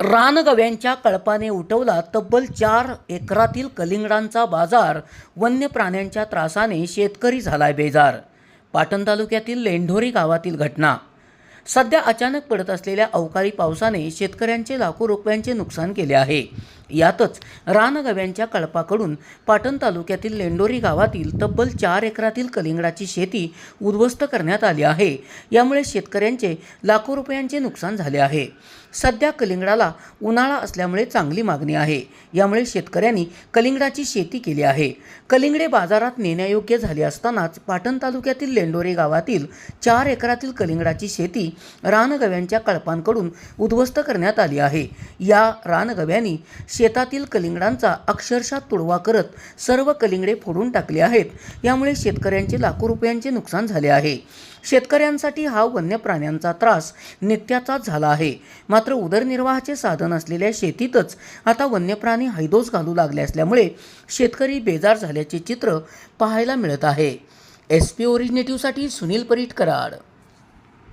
रानगव्यांच्या कळपाने उठवला तब्बल चार एकरातील कलिंगडांचा बाजार वन्य प्राण्यांच्या त्रासाने शेतकरी झालाय बेजार. पाटण तालुक्यातील लेंढोरी गावातील घटना. सध्या अचानक पडत असलेल्या अवकाळी पावसाने शेतकऱ्यांचे लाखो रुपयांचे नुकसान केले आहे. यातच रानगव्यांच्या कळपाकडून पाटण तालुक्यातील लेंडोरी गावातील तब्बल चार एकरातील कलिंगडाची शेती उद्ध्वस्त करण्यात आली आहे. यामुळे शेतकऱ्यांचे लाखो रुपयांचे नुकसान झाले आहे. सध्या कलिंगडाला उन्हाळा असल्यामुळे चांगली मागणी आहे. यामुळे शेतकऱ्यांनी कलिंगडाची शेती केली आहे. कलिंगडे बाजारात नेण्यायोग्य झाले असतानाच पाटण तालुक्यातील लेंडोरे गावातील चार एकरातील कलिंगडाची शेती रानगव्यांच्या कळपांकडून उद्ध्वस्त करण्यात आली आहे. या रानगव्यांनी शेतातील कलिंगडांचा अक्षरशः तुडवा करत सर्व कलिंगडे फोडून टाकले आहेत. यामुळे शेतकऱ्यांचे लाखो रुपयांचे नुकसान झाले आहे. शेतकऱ्यांसाठी हा वन्य प्राण्यांचा त्रास नित्याचाच झाला आहे. मात्र उदरनिर्वाहाचे साधन असलेल्या शेतीतच आता वन्य प्राणी हैदोस घालू लागले असल्यामुळे शेतकरी बेजार झाल्याचे चित्र पाहायला मिळत आहे. एस पी ओरिजिनेटिव्हसाठी सुनील परीट कराड.